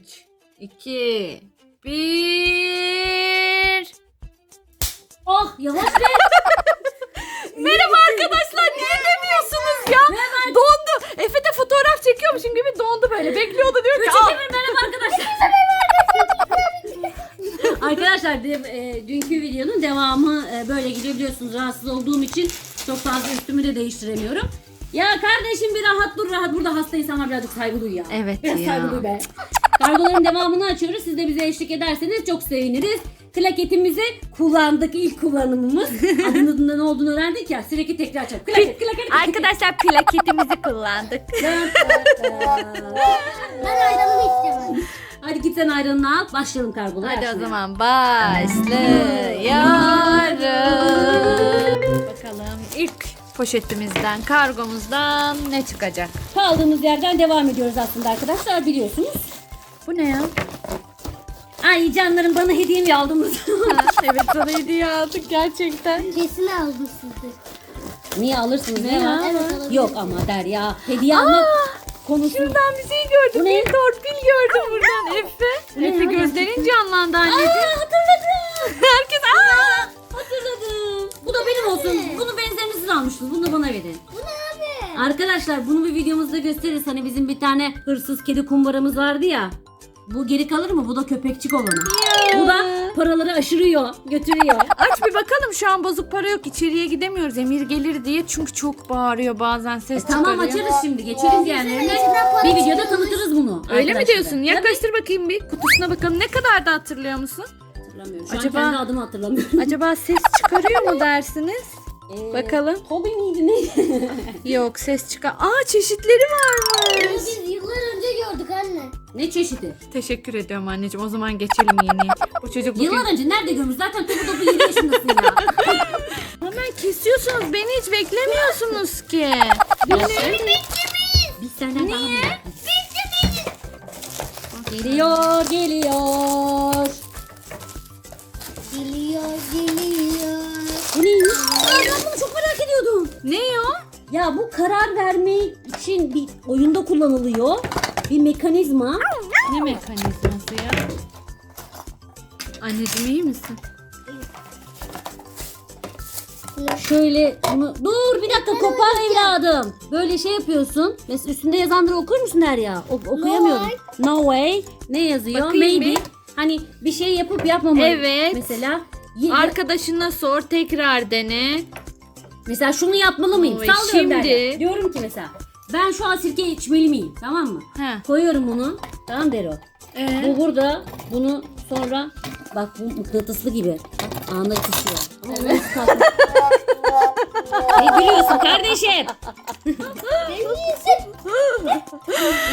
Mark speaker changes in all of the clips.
Speaker 1: 3, 2, 1.
Speaker 2: Oh yavaş be.
Speaker 1: Merhaba arkadaşlar niye demiyorsunuz ya? Dondu. Efe de fotoğraf çekiyormuşum gibi dondu böyle. Bekliyordu diyor ki. "Al."
Speaker 2: merhaba arkadaşlar. arkadaşlar de, e, dünkü videonun devamı e, böyle gidiyor biliyorsunuz rahatsız olduğum için çok fazla üstümü de değiştiremiyorum. Ya kardeşim bir rahat dur rahat burada hasta insanlar birazcık saygı duy ya.
Speaker 1: Evet
Speaker 2: Biraz
Speaker 1: ya.
Speaker 2: saygı duy be. Kargoların devamını açıyoruz. Siz de bize eşlik ederseniz çok seviniriz. Klaketimizi kullandık ilk kullanımımız. Adının da ne olduğunu öğrendik ya. Sürekli tekrar açalım. Klaket, klaket, klaket.
Speaker 1: Arkadaşlar plaketimizi kullandık.
Speaker 3: Ben ayranımı istiyorum.
Speaker 2: Hadi git sen ayranını al. Başlayalım kargolar.
Speaker 1: Hadi o
Speaker 2: açmaya.
Speaker 1: zaman başlayalım. Bakalım ilk poşetimizden, kargomuzdan ne çıkacak?
Speaker 2: Kaldığımız yerden devam ediyoruz aslında arkadaşlar biliyorsunuz.
Speaker 1: Bu ne ya?
Speaker 2: Ay canlarım bana hediye mi aldınız?
Speaker 1: evet sana hediye aldık gerçekten.
Speaker 3: Kesin almışsındır.
Speaker 2: Niye alırsınız
Speaker 1: Ne
Speaker 2: ne
Speaker 1: ya?
Speaker 2: var?
Speaker 3: Evet, alabilirim.
Speaker 2: Yok ama Derya hediye almak konusu.
Speaker 1: Şuradan bir şey gördüm.
Speaker 2: Bu ne?
Speaker 1: Bir torpil gördüm buradan Efe.
Speaker 2: ne
Speaker 1: Efe
Speaker 2: ya?
Speaker 1: gözlerin canlandı anneciğim.
Speaker 2: Aa hatırladım.
Speaker 1: Herkes aa!
Speaker 2: Hatırladım. Bu da benim olsun. Bunu benzerini siz almıştınız. Bunu da bana verin.
Speaker 3: Bu ne abi?
Speaker 2: Arkadaşlar bunu bir videomuzda gösteririz. Hani bizim bir tane hırsız kedi kumbaramız vardı ya. Bu geri kalır mı? Bu da köpekçik olanı. Bu da paraları aşırıyor, götürüyor.
Speaker 1: Aç bir bakalım şu an bozuk para yok içeriye gidemiyoruz Emir gelir diye çünkü çok bağırıyor bazen ses
Speaker 2: E, tamam
Speaker 1: çıkarıyor.
Speaker 2: açarız şimdi. Geçelim diğerlerine. Bir videoda tanıtırız bunu.
Speaker 1: Öyle mi
Speaker 2: arkadaşlara.
Speaker 1: diyorsun? Yaklaştır bakayım bir kutusuna bakalım ne kadar da hatırlıyor musun?
Speaker 2: Hatırlamıyorum. Şu
Speaker 1: Acaba-
Speaker 2: an kendi adımı hatırlamıyorum.
Speaker 1: Acaba ses çıkarıyor mu dersiniz?
Speaker 2: Ee,
Speaker 1: Bakalım.
Speaker 2: Toby miydi ne?
Speaker 1: Yok ses çıkar. Aa çeşitleri varmış.
Speaker 3: Biz
Speaker 2: ne çeşidi?
Speaker 1: Teşekkür ediyorum anneciğim. O zaman geçelim yeni. Bu çocuk bugün...
Speaker 2: Yıllar önce nerede görmüş? Zaten topu topu 7 yaşındasın ya.
Speaker 1: Hemen kesiyorsunuz. Beni hiç beklemiyorsunuz ki.
Speaker 2: Biz senden daha Niye? Geliyor, geliyor.
Speaker 3: Geliyor geliyor.
Speaker 2: Bu neymiş? Aa, ben bunu çok merak ediyordum.
Speaker 1: Ne o?
Speaker 2: Ya bu karar verme için bir oyunda kullanılıyor. Bir mekanizma.
Speaker 1: Ne mekanizması ya? Anneciğim iyi misin?
Speaker 2: Şöyle bunu... Dur bir dakika kopar evladım. Böyle şey yapıyorsun. Mesela üstünde yazanları okur musun Derya? O, okuyamıyorum. No way. Ne yazıyor?
Speaker 1: Bakayım
Speaker 2: Maybe.
Speaker 1: bir.
Speaker 2: Hani bir şey yapıp yapmamayı.
Speaker 1: Evet.
Speaker 2: Mesela ye-
Speaker 1: Arkadaşına sor tekrar dene.
Speaker 2: mesela şunu yapmalı mıyım?
Speaker 1: Oy,
Speaker 2: Sallıyorum
Speaker 1: şimdi-
Speaker 2: Derya. Diyorum ki mesela ben şu an sirke içmeli miyim? Tamam mı?
Speaker 1: He.
Speaker 2: Koyuyorum bunu. Tamam Dero.
Speaker 1: Ee?
Speaker 2: Bu burada. Bunu sonra bak bu mıknatıslı gibi. Bak anında tutuşuyor. Ama ne gülüyorsun kardeşim?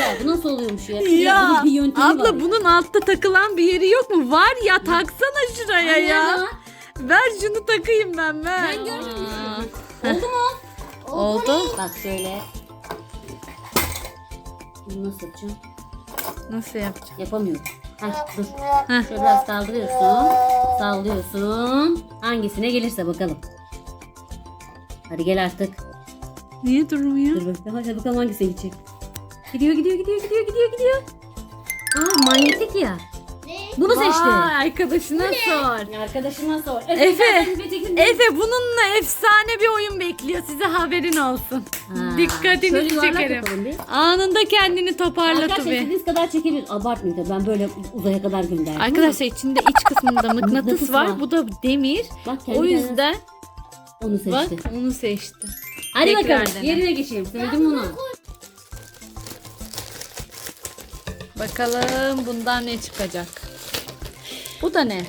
Speaker 2: ya bu nasıl oluyormuş ya?
Speaker 1: Ya
Speaker 2: bunun bir yöntemi
Speaker 1: abla
Speaker 2: var.
Speaker 1: bunun altta takılan bir yeri yok mu? Var ya taksana şuraya
Speaker 2: Aynen
Speaker 1: ya.
Speaker 2: ya.
Speaker 1: Ver şunu takayım ben ver.
Speaker 2: Ben görmedim.
Speaker 1: Aa.
Speaker 2: Oldu mu?
Speaker 1: Oldu.
Speaker 2: Bak şöyle. Bunu nasıl yapacağım?
Speaker 1: Nasıl yapacağım?
Speaker 2: Yapamıyorum. Heh, dur.
Speaker 1: Heh.
Speaker 2: Şöyle biraz kaldırıyorsun. Sallıyorsun. Hangisine gelirse bakalım. Hadi gel artık.
Speaker 1: Niye durmuyor?
Speaker 2: Dur bakalım. Hadi bakalım hangisine gidecek. Gidiyor gidiyor gidiyor gidiyor gidiyor gidiyor. Aa manyetik ya. Bunu seçti.
Speaker 1: Vay, arkadaşına sor.
Speaker 2: Arkadaşına sor.
Speaker 1: Efe,
Speaker 2: zaten
Speaker 1: Efe bununla efsane bir oyun bekliyor. Size haberin olsun.
Speaker 2: Ha,
Speaker 1: Dikkatinizi
Speaker 2: yuvarlak
Speaker 1: çekerim.
Speaker 2: yapalım bir.
Speaker 1: Anında kendini toparlat
Speaker 2: Arkadaşlar
Speaker 1: be.
Speaker 2: istediğiniz kadar çekebiliriz. Abartmayın tabii ben böyle uzaya kadar gönderdim.
Speaker 1: Arkadaşlar içinde iç kısmında mıknatıs
Speaker 2: Mıknatıs
Speaker 1: var.
Speaker 2: var.
Speaker 1: Bu da demir.
Speaker 2: Bak kendi
Speaker 1: O yüzden
Speaker 2: onu seçti.
Speaker 1: bak onu seçti.
Speaker 2: Hadi
Speaker 1: tekrar
Speaker 2: bakalım
Speaker 1: dene.
Speaker 2: yerine geçelim. Sevdim bunu.
Speaker 1: Bakalım bundan ne çıkacak. Bu da ne?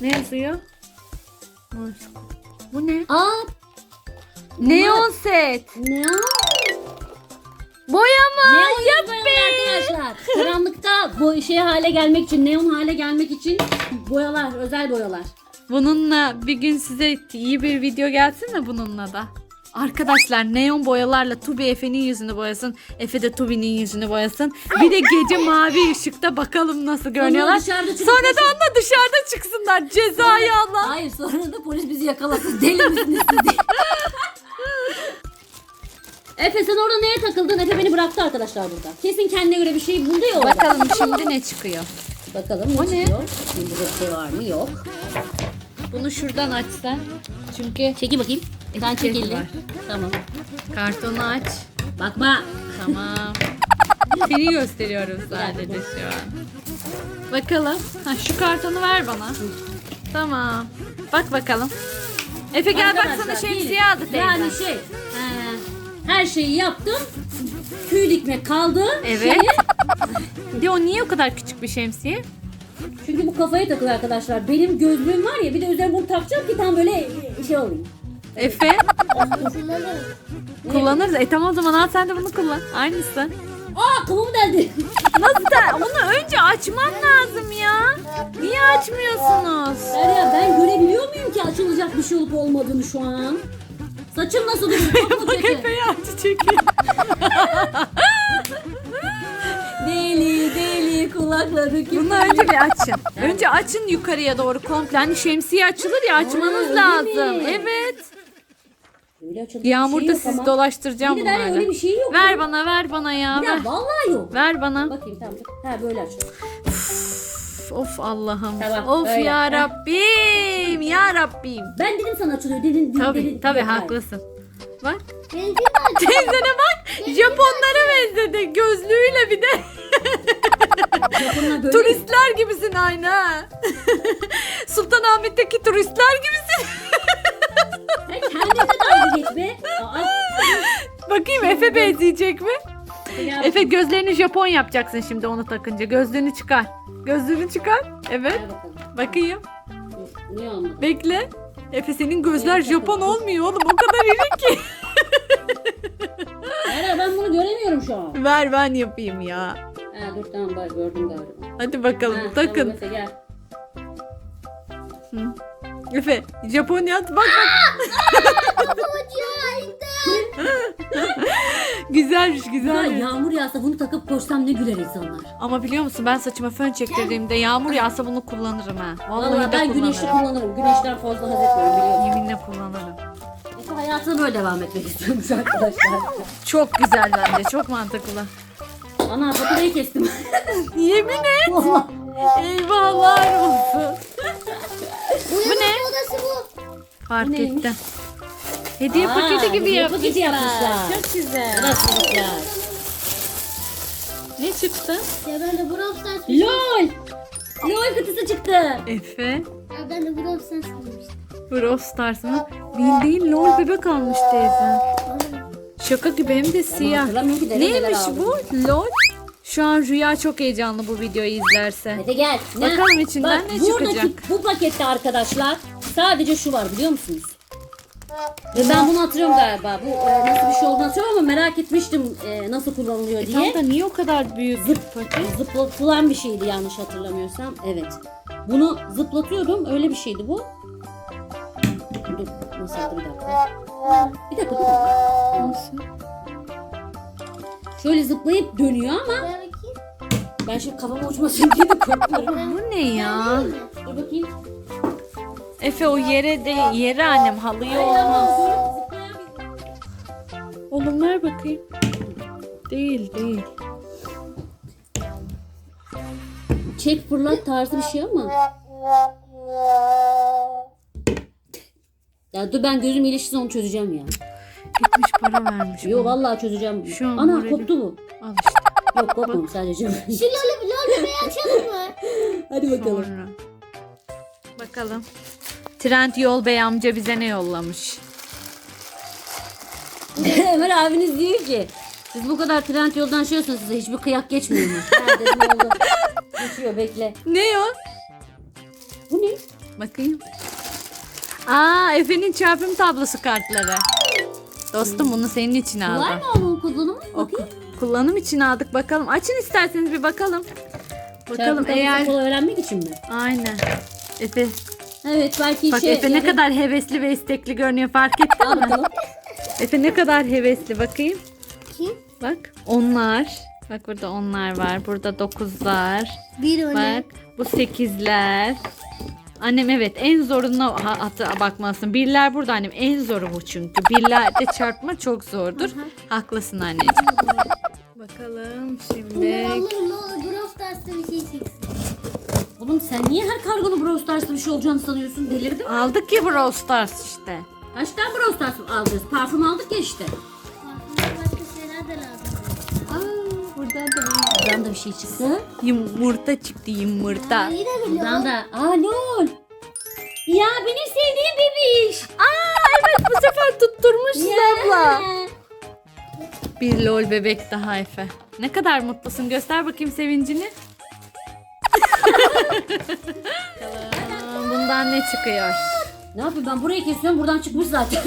Speaker 1: Ne yazıyor? Bu ne?
Speaker 2: Aa
Speaker 1: Neon set.
Speaker 2: ne o?
Speaker 1: Boyama.
Speaker 2: Neon
Speaker 1: Yap be.
Speaker 2: arkadaşlar. Karanlıkta bu şey hale gelmek için, neon hale gelmek için boyalar, özel boyalar.
Speaker 1: Bununla bir gün size iyi bir video gelsin mi bununla da? Arkadaşlar neon boyalarla Tubi Efe'nin yüzünü boyasın. Efe de Tubi'nin yüzünü boyasın. Bir de gece mavi ışıkta bakalım nasıl görünüyorlar.
Speaker 2: dışarıda çıkıp
Speaker 1: Sonra da onunla dışarıda çıksınlar. Cezayı Allah.
Speaker 2: Hayır sonra da polis bizi yakalasın. Deli misiniz siz diye. Efe sen orada neye takıldın? Efe beni bıraktı arkadaşlar burada. Kesin kendine göre bir şey buldu ya orada.
Speaker 1: Bakalım şimdi ne çıkıyor.
Speaker 2: Bakalım ne
Speaker 1: O ne?
Speaker 2: çıkıyor? Şimdi burada bir şey var mı? Yok.
Speaker 1: Bunu şuradan açsan. Çünkü
Speaker 2: Çeki bakayım. Sen çek elini.
Speaker 1: var.
Speaker 2: Tamam.
Speaker 1: kartonu aç.
Speaker 2: Bakma.
Speaker 1: Tamam. Seni gösteriyorum sadece şu an. Bakalım. Ha, şu kartonu ver bana. Tamam. Bak bakalım. Efe gel bak sana
Speaker 2: Arkadaşlar,
Speaker 1: şemsiye aldı teyze.
Speaker 2: Yani şey. he, her şeyi yaptım. Tüy dikmek kaldı.
Speaker 1: Evet.
Speaker 2: Şeyi-
Speaker 1: De o niye o kadar küçük bir şemsiye?
Speaker 2: Çünkü bu kafaya takılıyor arkadaşlar. Benim gözlüğüm var ya bir de üzerine bunu takacağım ki tam böyle şey olayım.
Speaker 1: Efe kullanırız. E tamam o zaman al sen de bunu kullan. Aynısı.
Speaker 2: Aa kafamı deldi.
Speaker 1: Nasıl da onu önce açman lazım ya. Niye açmıyorsunuz?
Speaker 2: Derya ben görebiliyor muyum ki açılacak bir şey olup olmadığını şu an? Saçım nasıl duruyor? Çok mu kötü?
Speaker 1: Acı çekiyor.
Speaker 2: kulakları kim?
Speaker 1: Bunu önce bir açın. Önce açın yukarıya doğru komple. Hani şemsiye açılır ya açmanız
Speaker 2: öyle
Speaker 1: lazım.
Speaker 2: mi?
Speaker 1: Evet.
Speaker 2: Öyle açılacak
Speaker 1: Yağmurda
Speaker 2: şey yok
Speaker 1: sizi
Speaker 2: ama.
Speaker 1: dolaştıracağım
Speaker 2: Bir de Derya öyle
Speaker 1: bunlarla.
Speaker 2: bir şey yok.
Speaker 1: Ver bana ver bana ya. Ver.
Speaker 2: Ya vallahi yok.
Speaker 1: Ver bana.
Speaker 2: Bakayım tamam. Ha böyle açıyor.
Speaker 1: Of, of Allah'ım.
Speaker 2: Tamam,
Speaker 1: of
Speaker 2: öyle.
Speaker 1: ya. Rabbim. Ya Rabbim.
Speaker 2: Ben dedim sana açılıyor dedin. dedin
Speaker 1: Tabii
Speaker 2: dedin.
Speaker 1: tabii haklısın. Bak.
Speaker 3: Benimki mi?
Speaker 1: Teyzene bak. Japonlara benzedi. Gözlüğüyle bir de.
Speaker 2: Böyle?
Speaker 1: Turistler gibisin aynı ha. Sultanahmet'teki turistler gibisin.
Speaker 2: Sen kendine dalga geçme. Aa,
Speaker 1: Bakayım Efe benzeyecek mi?
Speaker 2: ya,
Speaker 1: Efe gözlerini Japon yapacaksın şimdi onu takınca. Gözlüğünü çıkar. Gözlüğünü çıkar. Evet.
Speaker 2: Ver bakalım.
Speaker 1: Bakayım.
Speaker 2: Niye olmadı?
Speaker 1: Bekle. Efe senin gözler
Speaker 2: Evet,
Speaker 1: Japon olmuyor oğlum. O kadar iri ki.
Speaker 2: Derya ben bunu göremiyorum şu an.
Speaker 1: Ver ben yapayım ya.
Speaker 2: Ha dur tamam bak gördüm galiba.
Speaker 1: Hadi bakalım
Speaker 2: Ha,
Speaker 1: takın.
Speaker 2: Tamam, Efe gel.
Speaker 1: Efe Japonya at bak bak. güzelmiş
Speaker 2: Ya
Speaker 1: güzelmiş.
Speaker 2: yağmur yağsa bunu takıp koşsam ne güler insanlar.
Speaker 1: Ama biliyor musun ben saçıma fön çektirdiğimde yağmur yağsa bunu kullanırım ha. Vallahi,
Speaker 2: Vallahi
Speaker 1: de
Speaker 2: ben güneşli
Speaker 1: kullanırım.
Speaker 2: kullanırım. Güneşten fazla haz etmiyorum biliyorsun.
Speaker 1: Yeminle kullanırım.
Speaker 2: Efe hayatına böyle devam etmek istiyormuş arkadaşlar.
Speaker 1: Çok güzel bence çok mantıklı.
Speaker 2: Ana faturayı kestim.
Speaker 1: Yemin et. Eyvahlar olsun.
Speaker 3: Bu
Speaker 1: ne?
Speaker 3: odası bu.
Speaker 1: Fark
Speaker 2: Bu neymiş?
Speaker 1: ettim. Hediye
Speaker 2: Aa,
Speaker 1: paketi gibi
Speaker 2: hediye
Speaker 1: yapmışlar.
Speaker 2: paketi yapmışlar.
Speaker 1: Çok güzel.
Speaker 2: Çocuklar?
Speaker 1: Ne çıktı?
Speaker 3: Ya ben de Brawl Stars
Speaker 2: LOL! LOL kutusu çıktı.
Speaker 1: Efe.
Speaker 3: Ya ben de Brawl Stars bulmuştum.
Speaker 1: Brawl Stars mı? Bildiğin lol bebek almış teyze. Şaka gibi hem de siyah.
Speaker 2: hatırlamıyorum ki, neler neler
Speaker 1: Neymiş
Speaker 2: aldım.
Speaker 1: bu? Lol. Şu an Rüya çok heyecanlı bu videoyu izlerse.
Speaker 2: Hadi gel.
Speaker 1: Bakalım içinden ne
Speaker 2: buradaki,
Speaker 1: çıkacak?
Speaker 2: Bu pakette arkadaşlar sadece şu var biliyor musunuz? Ve ben bunu hatırlıyorum galiba. Bu e, nasıl bir şey olduğunu hatırlıyorum ama merak etmiştim e, nasıl kullanılıyor
Speaker 1: E
Speaker 2: diye.
Speaker 1: tam da niye o kadar büyük bir paket?
Speaker 2: Zıplatılan bir şeydi yanlış hatırlamıyorsam. Evet. Bunu zıplatıyordum. Öyle bir şeydi bu. Dur. Nasıl oldu bir dakika. Bir dakika dur.
Speaker 1: Nasıl?
Speaker 2: Şöyle zıplayıp dönüyor ama
Speaker 3: Ben
Speaker 2: şimdi kafama uçmasın diye de korkuyorum.
Speaker 1: Bu ne ya?
Speaker 2: Dur bakayım.
Speaker 1: Efe o yere de yere annem halıya olmaz. Oğlum ver bakayım. Değil değil.
Speaker 2: Çek fırlat tarzı bir şey ama. Ya dur ben gözüm iyileşirse onu çözeceğim ya.
Speaker 1: Gitmiş para vermiş.
Speaker 2: Yo
Speaker 1: bana.
Speaker 2: vallahi çözeceğim.
Speaker 1: Şu an
Speaker 2: Ana
Speaker 1: morali-
Speaker 2: koptu bu.
Speaker 1: Al işte.
Speaker 2: Yok kopmamış sadece.
Speaker 3: Şu lol açalım mı?
Speaker 2: Hadi bakalım.
Speaker 1: Sonra. Bakalım. Trend Yol Bey amca bize ne yollamış?
Speaker 2: Ömer abiniz diyor ki siz bu kadar trend yoldan şey yapıyorsunuz size hiçbir kıyak geçmiyor mu? ha dedim oldu. Geçiyor bekle.
Speaker 1: Ne o?
Speaker 2: Bu ne?
Speaker 1: Bakayım. Aa Efe'nin çarpım tablosu kartları. Dostum bunu senin için
Speaker 2: Var
Speaker 1: aldım.
Speaker 2: mı onun?
Speaker 1: O
Speaker 2: Bakayım.
Speaker 1: ku- kullanım için aldık bakalım. Açın isterseniz bir bakalım. Bakalım
Speaker 2: Çarpı
Speaker 1: eğer
Speaker 2: kolay öğrenmek için mi?
Speaker 1: aynen. Efe
Speaker 2: Evet belki
Speaker 1: bak
Speaker 2: şey.
Speaker 1: Efe ne kadar hevesli ve istekli görünüyor fark ettin
Speaker 2: Al
Speaker 1: mi?
Speaker 2: bakalım.
Speaker 1: Efe ne kadar hevesli bakayım.
Speaker 3: Kim?
Speaker 1: Bak onlar. Bak burada onlar var. Burada dokuzlar.
Speaker 3: Bir o ne?
Speaker 1: Bak bu sekizler. Annem evet en zoruna ha- hatta bakmalısın. Birler burada annem en zoru bu çünkü. Birlerde çarpma çok zordur. Haklısın anneciğim. Bakalım şimdi.
Speaker 3: Brawl Stars'ta bir şey çıksın.
Speaker 2: Oğlum sen niye her kargonun Brawl Stars'ta bir şey olacağını sanıyorsun? Delirdin mi?
Speaker 1: Aldık ya Brawl Stars işte.
Speaker 2: Kaç tane Brawl Stars alacağız? Parfüm aldık ya işte.
Speaker 3: Parfümden başka şeyler de lazım.
Speaker 1: Aa, buradan da
Speaker 2: Buradan da bir şey çıktı.
Speaker 1: yumurta çıktı yumurta.
Speaker 3: Aa, yine
Speaker 2: Buradan
Speaker 3: biliyorum.
Speaker 2: da. Aa Lol. Ya benim sevdiğim bebiş.
Speaker 1: Aa evet bu sefer tutturmuşsun abla.
Speaker 2: Ya.
Speaker 1: Bir lol bebek daha Efe. Ne kadar mutlusun göster bakayım sevincini. Bakalım bundan ne çıkıyor?
Speaker 2: Ne yapayım ben burayı kesiyorum buradan çıkmış zaten.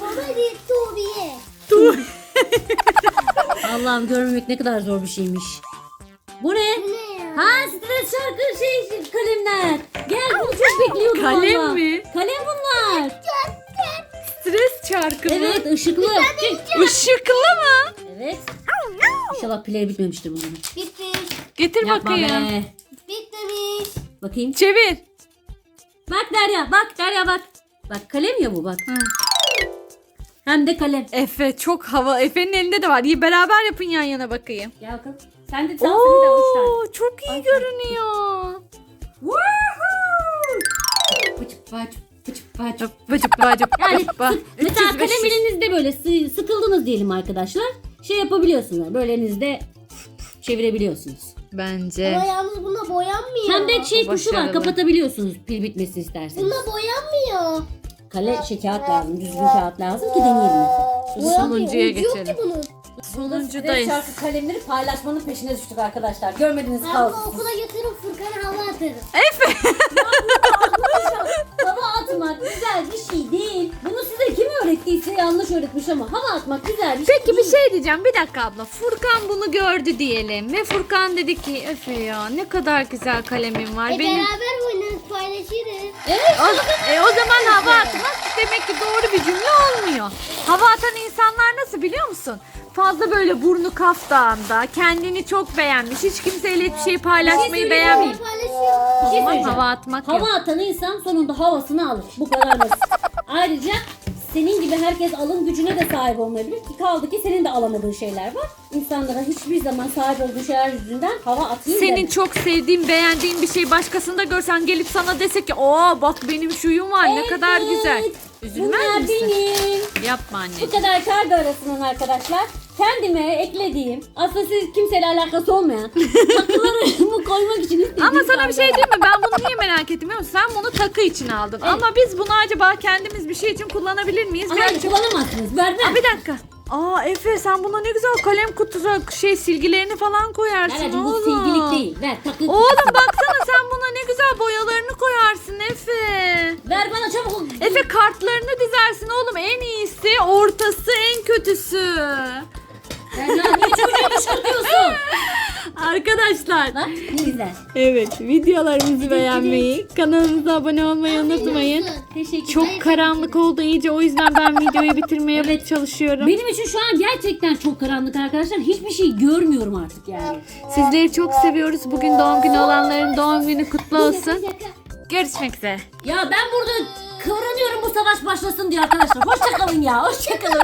Speaker 3: Komedi Tobi'ye.
Speaker 2: Allah'ım görmemek ne kadar zor bir şeymiş. Bu ne?
Speaker 3: Ne ya?
Speaker 2: Ha stres şarkı şey kalemler. Gel bunu çok bekliyordum
Speaker 1: Kalem
Speaker 2: valla.
Speaker 1: mi?
Speaker 2: Kalem bunlar.
Speaker 1: Çarkı mı?
Speaker 2: Evet ışıklı.
Speaker 1: Işıklı mı?
Speaker 2: Evet. İnşallah pili bitmemiştir bunun.
Speaker 3: Bitmiş.
Speaker 1: Getir
Speaker 2: Yapma
Speaker 1: bakayım.
Speaker 2: be.
Speaker 3: Bitmemiş.
Speaker 2: Bakayım.
Speaker 1: Çevir.
Speaker 2: Bak Derya bak Derya bak. Bak kalem ya bu bak.
Speaker 1: Ha.
Speaker 2: Hem de kalem.
Speaker 1: Efe çok hava. Efe'nin elinde de var. İyi beraber yapın yan yana bakayım.
Speaker 2: Gel bakalım. Sen de sen senin de.
Speaker 1: Oo, çok iyi
Speaker 2: Ay,
Speaker 1: görünüyor.
Speaker 2: Woohoo! Pıçıp paçıp pıçıp paçıp.
Speaker 1: Bacıp bacıp
Speaker 2: Yani mesela
Speaker 1: 300,
Speaker 2: kalem
Speaker 1: 500.
Speaker 2: elinizde böyle sı- sıkıldınız diyelim arkadaşlar. Şey yapabiliyorsunuz. Böyle elinizde çevirebiliyorsunuz.
Speaker 1: Bence.
Speaker 3: Ama yalnız buna boyanmıyor.
Speaker 2: Hem de şey tuşu var
Speaker 1: Başarılı.
Speaker 2: kapatabiliyorsunuz pil bitmesi isterseniz.
Speaker 3: Buna boyanmıyor.
Speaker 2: Kale şey kağıt lazım. Düzgün kağıt lazım ki deneyelim. mesela.
Speaker 1: Sonuncuya
Speaker 3: Ucu yok ki
Speaker 1: geçelim.
Speaker 3: bunun.
Speaker 1: Sonuncudayız.
Speaker 2: şarkı kalemleri paylaşmanın peşine düştük arkadaşlar. Görmediniz
Speaker 3: Ben
Speaker 2: kalsın.
Speaker 3: bunu okula götürüp Furkan'a hava atarım.
Speaker 2: Atmak güzel bir şey değil. Bunu size kim öğrettiyse yanlış öğretmiş ama hava atmak güzel bir şey
Speaker 1: Peki bir
Speaker 2: değil.
Speaker 1: şey diyeceğim. Bir dakika abla. Furkan bunu gördü diyelim. Ve Furkan dedi ki Efe ya ne kadar güzel kalemim var.
Speaker 3: E
Speaker 1: Benim...
Speaker 3: beraber oynarız paylaşırız.
Speaker 2: Evet.
Speaker 1: O, e, o zaman hava atmak demek ki doğru bir cümle olmuyor. Hava atan insanlar nasıl biliyor musun? Fazla böyle burnu kaftağında, kendini çok beğenmiş, hiç kimseyle hiçbir şey paylaşmayı
Speaker 2: söyleyeyim
Speaker 1: beğenmiyor.
Speaker 2: Bir şey
Speaker 1: Ama
Speaker 2: söyleyeceğim.
Speaker 1: hava atmak yok.
Speaker 2: Hava atan insan sonunda havasını alır. Bu kadar basit. Ayrıca senin gibi herkes alım gücüne de sahip olmayabilir. Ki kaldı ki senin de alamadığın şeyler var. İnsanlara hiçbir zaman sahip olduğu şeyler yüzünden hava atayım
Speaker 1: Senin çok sevdiğin, beğendiğin bir şey başkasında görsen gelip sana desek ki "Oo bak benim şuyum var ne kadar güzel." Üzülmez
Speaker 2: Bunlar
Speaker 1: misin?
Speaker 2: benim.
Speaker 1: Yapma
Speaker 2: Bu
Speaker 1: anneciğim.
Speaker 2: kadar kargo arasından arkadaşlar kendime eklediğim aslında siz kimseyle alakası olmayan takılarımı koymak için istediğim
Speaker 1: Ama sana bir şey diyeyim mi? Ben bunu niye merak ettim biliyor musun? Sen bunu takı için aldın.
Speaker 2: Evet.
Speaker 1: Ama biz bunu acaba kendimiz bir şey için kullanabilir miyiz?
Speaker 2: Hayır
Speaker 1: Gerçi-
Speaker 2: kullanamazsınız vermem.
Speaker 1: Aa, bir dakika. Aa Efe sen buna ne güzel kalem kutusu şey silgilerini falan koyarsın
Speaker 2: bu
Speaker 1: oğlum.
Speaker 2: sevgilik değil. Ver takı.
Speaker 1: Oğlum baksana sen buna ne güzel boyalarını koyarsın Efe.
Speaker 2: Ver bana çabuk.
Speaker 1: Efe kartlarını dizersin oğlum en iyisi ortası en kötüsü.
Speaker 2: Niye çocuğu?
Speaker 1: Arkadaşlar
Speaker 2: Bak ne güzel.
Speaker 1: evet videolarımızı beğenmeyi kanalımıza abone olmayı unutmayın.
Speaker 2: Teşekkür
Speaker 1: Çok karanlık oldu iyice o yüzden ben videoyu bitirmeye
Speaker 2: Evet.
Speaker 1: çalışıyorum.
Speaker 2: Benim için şu an gerçekten çok karanlık arkadaşlar. Hiçbir şey görmüyorum artık yani.
Speaker 1: Sizleri çok seviyoruz. Bugün doğum günü olanların doğum günü kutlu olsun. Görüşmek üzere.
Speaker 2: Ya ben burada kıvranıyorum bu savaş başlasın diye arkadaşlar. Hoşçakalın ya. Hoşçakalın.